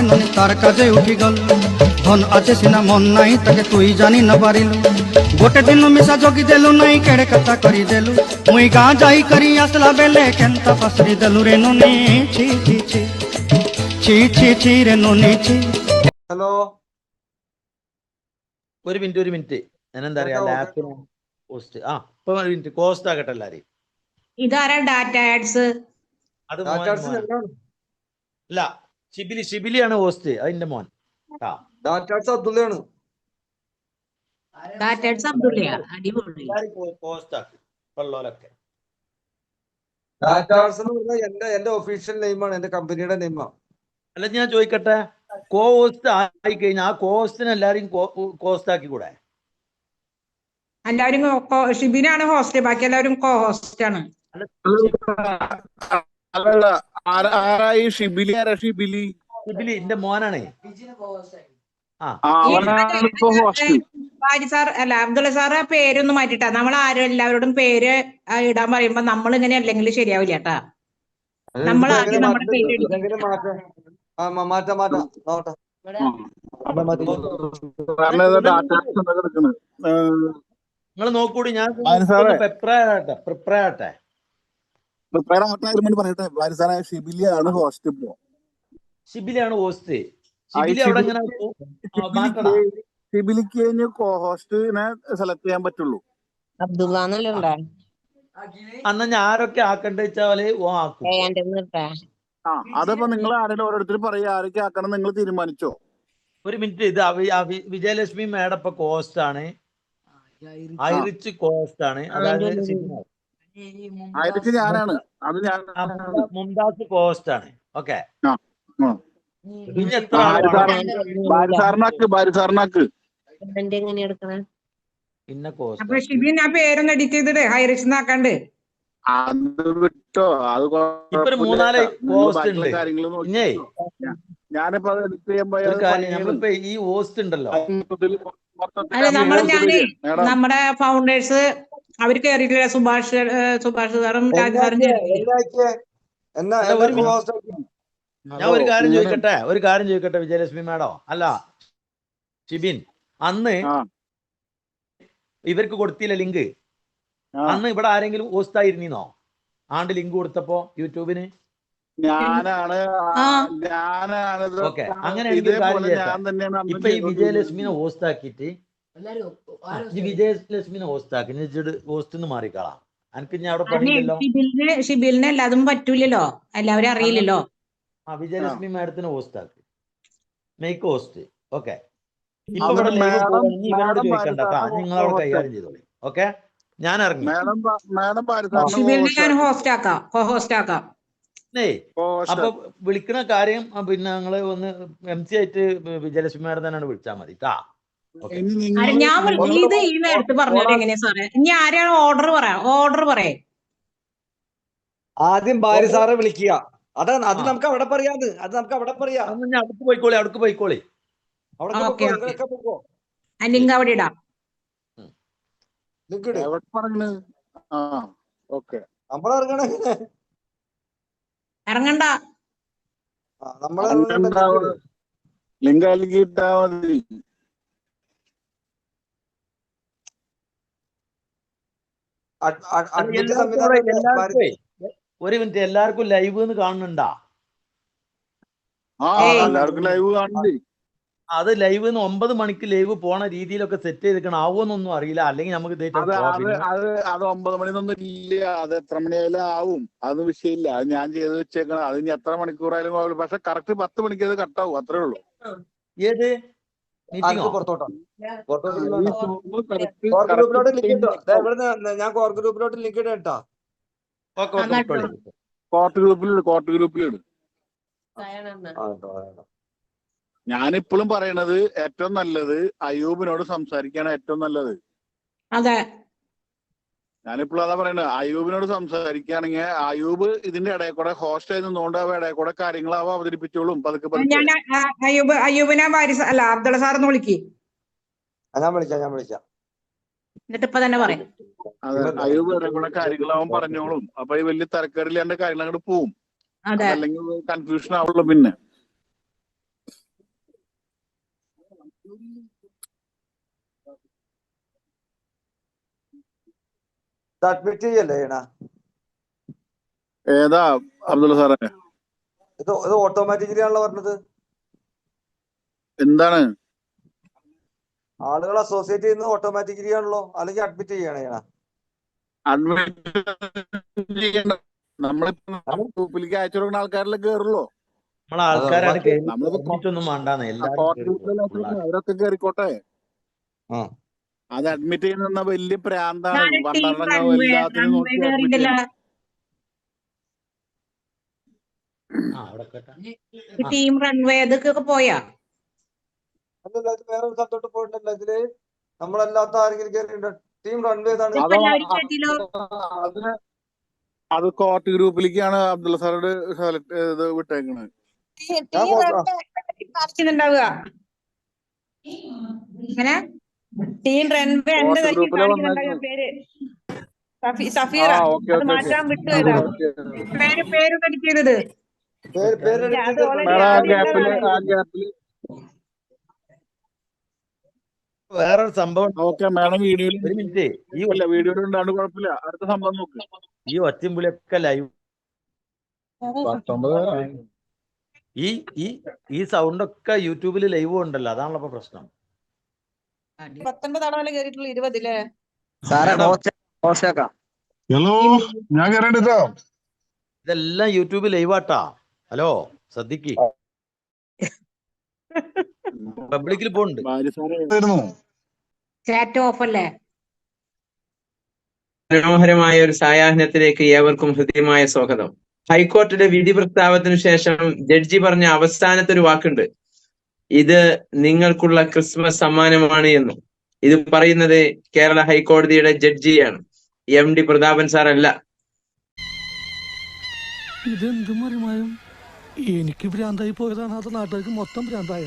ননি তার কাজে উঠি গল ধন আছে সিনা মন নাই তাকে তুই জানি ন পারিলু গোটে দিন মিশা জগি দেলু নাই কেড়ে কথা করি দেলু মুই গাঁ যাই করি আসলা বেলে কেনতা পাসরি দেলু রে ননি ছি ছি ছি ছি ছি ছি রে നൊന്നി ছি ഹലോ ഒരു മിനിറ്റ് ഒരു മിനിറ്റ് ഞാൻ എന്താ പറയാ കേട്ടോ, ലാപ്പിന് പോസ്റ്റ് ആ ഇപ്പൊ ഒരു മിനിറ്റ് കോസ്റ്റ് ആകട്ടെ എല്ലാരും ഇതാരാ ഡാറ്റ ആഡ്സ് അത് മോൻ, ഡാറ്റാസ് മോൻ. എന്താണ് അല്ല ഷിബിലി ഷിബിലിയാണ് ഹോസ്റ്റ് അതിന്റെ മോൻ. അബ്ദുള്ളയാണ്. എന്റെ ഒഫീഷ്യൽ നെയിമാണ് എന്റെ കമ്പനിയുടെ നെയിമാണ് അല്ല ഞാൻ ചോദിക്കട്ടെ? കോ ഹോസ്റ്റ് ആയി കഴിഞ്ഞാൽ ആ കോസ്റ്റിന് എല്ലാരും കോസ്റ്റ് ആക്കി കൂടെ എല്ലാരും കോ- ഷിബിനാണ് ഹോസ്റ്റ് ബാക്കി എല്ലാവരും കോ ഹോസ്റ്റ് ആണ് ആരായി ഷിബിലി ആരാ ഷിബിലി? ഷിബിലി എന്റെ മോനാണേ. സാർ അല്ല അബ്ദുള്ള സാറ് പേരൊന്നും മാറ്റിട്ടാ. നമ്മൾ ആരും എല്ലാവരോടും പേര് ഇടാൻ പറയുമ്പോ നമ്മൾ ഇങ്ങനെ അല്ലെങ്കിൽ ശരിയാവില്ല കേട്ടാ. നമ്മൾ ആദ്യം നമ്മുടെ പേര്. മാറ്റാം മാറ്റാം. നോട്ടെ നിങ്ങൾ നോക്കൂടി. ഞാൻ. പ്രിപ്പയർ ആട്ടെ പ്രിപ്പയർ ആകട്ടെ പ്രിപ്പയർ ആവട്ടെ വേണ്ടി പറയട്ടെ വാരിസാനായ ഷിബിലി ആണ് ഹോസ്റ്റ് ഇപ്പോ. ഷിബിലിയാണ് ഹോസ്റ്റ് ഷിബിലി അവിടെ ഇങ്ങനെ ഷിബിലിക്ക് കോ ഹോസ്റ്റിനെ സെലക്ട് ചെയ്യാൻ പറ്റുള്ളൂ. അന്ന് ഞാൻ ആരൊക്കെ ആക്കണ്ട വെച്ചാൽ ഓ ആക്കും. ആ അതപ്പോ നിങ്ങൾ ആരെങ്കിലും ഓരോരുത്തർ പറയാ ആരൊക്കെ ആക്കണം നിങ്ങൾ തീരുമാനിച്ചോ? ഒരു മിനിറ്റ് ഇത് വിജയലക്ഷ്മി മേഡം ഇപ്പൊ കോസ്റ്റ് ആണ്. ഐറിച്ച് കോസ്റ്റ് ആണ്. അതായത് ഞാനാണ്. അത് ഞാൻ മുംതാസ് കോസ്റ്റ് ആണ് ഓക്കെ. പിന്നെ കോസ്റ്റ് ഷിബിൻ ആ പേരൊന്ന് എഡിറ്റ് ചെയ്തിട്ട് ഹൈറിച്ച് നാക്കാണ്ട്. അത് വിട്ടോ. അത് ഞാനിപ്പോ അത് എഡിറ്റ് ചെയ്യാൻ പോയ ഈ പോസ്റ്റ് ഉണ്ടല്ലോ. അല്ല നമ്മൾ ഞാനേ നമ്മുടെ ഫൗണ്ടേഴ്സ് അവർ കേറിയിട്ടില്ല സുഭാഷ് സുഭാഷ് സാറും രാജ് സാറും. ഞാൻ ഒരു കാര്യം ചോദിക്കട്ടെ? ഒരു കാര്യം ചോദിക്കട്ടെ വിജയലക്ഷ്മി മാഡോ? അല്ല ഷിബിൻ അന്ന് ഇവർക്ക് കൊടുത്തില്ല ലിങ്ക്. അന്ന് ഇവിടെ ആരെങ്കിലും ആയിരുന്നോ ആണ്ട് ലിങ്ക് കൊടുത്തപ്പോ യൂട്യൂബിന്? ഞാനാണ് ഞാനാണ് ഓക്കെ അങ്ങനെ ഇപ്പൊ ഈ. വിജയലക്ഷ്മിനെ ഹോസ്റ്റ് ആക്കിയിട്ട് ഈ വിജയലക്ഷ്മിനെ ഹോസ്റ്റ് ആക്കി. ഹോസ്റ്റ് എന്ന് മാറിക്കളാം. എനിക്ക് ഞാൻ അവിടെ പണിയില്ലല്ലോ? ഷിബിലിന് എല്ലാതും പറ്റൂലല്ലോ. എല്ലാവരും അറിയില്ലല്ലോ. ആ വിജയലക്ഷ്മി മാഡത്തിന് ഹോസ്റ്റ് ആക്കി. മേക്ക് ഹോസ്റ്റ് ഓക്കെ ഇപ്പൊ ഇവിടെ ഇവരോട് ചോദിക്കണ്ട കേട്ടോ. നിങ്ങൾ അവിടെ host കൈകാര്യം ചെയ്തോളി. ഓക്കെ ഞാൻ ഇറങ്ങി. ഹോസ്റ്റ് ആക്കാം. ഹോസ്റ്റ് ആക്കാം. അപ്പൊ വിളിക്കണ കാര്യം പിന്നെ ഞങ്ങൾ ഒന്ന് എം സി ആയിട്ട് വിജയലക്ഷ്മി മാഡം തന്നെയാണ് വിളിച്ചാൽ മതി ട്ടാ. ഞാൻ ഇത് ഈ നേരത്തെ പറഞ്ഞത് എങ്ങനെയാ സാറേ? ഇനി ആരെയാണ് ഓർഡർ പറയാം? ഓർഡർ പറയേ. ആദ്യം ഭാര്യ സാറെ വിളിക്കുക. അത് അത് നമുക്ക് അവിടെ പറയാത്. അത് നമുക്ക് അവിടെ പറയാം. അടുത്ത് പോയിക്കോളി അടുത്ത് പോയിക്കോളി. ലിങ്ക് അവിടെ ഇടാം. link ഇട്. എവിടെ പറഞ്ഞു ആ ഓക്കെ. നമ്മളിറങ്ങണ ഇറങ്ങണ്ട. ലിങ്ക് നൽകിയിട്ടാ മതി ഒരു മിനിറ്റ് എല്ലാവർക്കും ലൈവ് എന്ന് കാണുന്നുണ്ടാ? ആ എല്ലാവർക്കും ലൈവ് കാണണ്ടേ അത് ലൈവ് ഒമ്പത് മണിക്ക് ലൈവ് പോണ രീതിയിലൊക്കെ സെറ്റ് ചെയ്തിരിക്കണം ആവുമെന്നൊന്നും അറിയില്ല. അല്ലെങ്കിൽ നമുക്ക് അത്. അത് ഒമ്പത് മണിന്നൊന്നും ഇല്ല. അത് എത്ര മണിയായാലും ആവും. അത് വിഷയമില്ല. അത് ഞാൻ ചെയ്ത് വെച്ചേക്കണം അത് ഇനി എത്ര മണിക്കൂറായാലും കുഴപ്പമില്ല. പക്ഷെ കറക്റ്റ് പത്ത് മണിക്ക് അത് കട്ടാവും അത്രേ ഉള്ളൂ. ഏത്? ഞാൻ കോർ ഗ്രൂപ്പിലോട്ട് ലിങ്ക് ഇടാം കേട്ടോ ഓക്കെ നന്നായിട്ട് വിട്ടോളി. കോർട്ട് ഗ്രൂപ്പിലിട് കോർട്ട് ഗ്രൂപ്പിലിട് ഞാനിപ്പോഴും പറയണത് ഏറ്റവും നല്ലത് അയ്യൂബിനോട് സംസാരിക്കാണ് ഏറ്റവും നല്ലത്. അതെ. ഞാനിപ്പോഴും അതാ പറയണത്. അയ്യൂബിനോട് സംസാരിക്കുകയാണെങ്കിൽ അയ്യൂബ് ഇതിന്റെ ഇടയിൽ കൂടെ ഹോസ്റ്റ് ആയി നിന്നുകൊണ്ട് അവ ഇടയിൽ കൂടെ കാര്യങ്ങളാവ അവതരിപ്പിച്ചോളും. പതുക്കെ പതുക്കെ. ഞാൻ അയ്യൂബ് അയ്യൂബിനെ വാരിസ അല്ല അബ്ദുള്ള സാറെന്ന് വിളിക്ക്. ഞാൻ വിളിക്കാം ഞാൻ വിളിക്കാം എന്നിട്ട് ഇപ്പൊ തന്നെ പറയും. അതെ അയ്യൂബ് ഇടയിൽ കൂടെ കാര്യങ്ങളാവും പറഞ്ഞോളും. അപ്പൊ ഈ വലിയ തരക്കേടില്ലാണ്ട് കാര്യങ്ങൾ അങ്ങോട്ട് പോവും. അതെ. അല്ലെങ്കിൽ കൺഫ്യൂഷൻ ആവുള്ളൂ പിന്നെ. അഡ്മിറ്റ് ചെയ്യല്ലേ ചെയ്യണ ഏതാ അബ്ദുള്ള സാറേ? ഇത് ഇത് ഓട്ടോമാറ്റിക്കലി ആണല്ലോ പറഞ്ഞത്. എന്താണ്? ആളുകൾ അസോസിയേറ്റ് ചെയ്യുന്നത് ഓട്ടോമാറ്റിക്കലി ആണല്ലോ. അല്ലെങ്കിൽ അഡ്മിറ്റ് ചെയ്യണേ അഡ്മിറ്റ് ചെയ്യണ്ട. നമ്മളിപ്പോ ഗ്രൂപ്പിലേക്ക് അയച്ചു കൊടുക്കുന്ന ആൾക്കാരിലേക്ക് കേറുള്ളൂ. നമ്മളെ ആൾക്കാരാണ്. അവരൊക്കെ കേറിക്കോട്ടെ. അത് അഡ്മിറ്റ് ചെയ്യുന്ന വലിയ പ്രാന്താണ്. ടീം റൺവേ എല്ലാത്തിനും. ടീം അതൊക്കെ പോയാ? വേറെ ഒരു സ്ഥലത്തോട്ട് പോയിട്ടില്ല ഇതിൽ. നമ്മളല്ലാത്ത ആരെങ്കിലും കയറിയിട്ടുണ്ട് ടീം റൺവേ അത് കോർട്ട് ഗ്രൂപ്പിലേക്കാണ് അബ്ദുള്ള സാറോട് വിട്ടേക്കുന്നത് വിട്ടേക്കണത്. കാണിക്കുന്നുണ്ടാവുക ടീം റൺവേ എന്റെ കാണിക്കുന്നുണ്ടാവുക. പേര്. സഫീറ അത് മാറ്റാൻ പേര് പേര് വേറൊരു സംഭവം ഓക്കെ മാഡം വീഡിയോയിൽ ഒരു മിനിറ്റ്. ഈ അല്ല വീഡിയോയിൽ ഉണ്ടാണ്ട് കുഴപ്പമില്ല അടുത്ത സംഭവം നോക്ക്. ഈ ഒറ്റയും പുളിയൊക്കെ ലൈവ് പത്തൊമ്പത്. ഈ ഈ ഈ സൗണ്ട് ഒക്കെ യൂട്യൂബിൽ ലൈവ് ഉണ്ടല്ലോ അതാണല്ലോ ഇപ്പൊ പ്രശ്നം. ഹലോ ഞാൻ ഇതെല്ലാം യൂട്യൂബിൽ ലൈവ് ആട്ടാ ഹലോ ശ്രദ്ധിക്ക്. പബ്ലിക്കിൽ പോണ്ട് ഭാര്യ സാറേ. ആയിരുന്നു. ചാറ്റ് ഓഫ് അല്ലേ മനോഹരമായ ഒരു സായാഹ്നത്തിലേക്ക് ഏവർക്കും ഹൃദ്യമായ സ്വാഗതം. ഹൈക്കോടതിയുടെ വിധി പ്രസ്താവത്തിനു ശേഷം ജഡ്ജി പറഞ്ഞ അവസാനത്തെ ഒരു വാക്കുണ്ട്. ഇത് നിങ്ങൾക്കുള്ള ക്രിസ്മസ് സമ്മാനമാണ് എന്ന്. ഇത് പറയുന്നത് കേരള ഹൈക്കോടതിയുടെ ജഡ്ജിയാണ്. എം ഡി പ്രതാപൻ സാർ അല്ല ഇതെന്തും എനിക്ക് ഭ്രാന്തായി പോയതാണ്. അത് നാട്ടുകാർക്ക് മൊത്തം ഭ്രാന്തായ.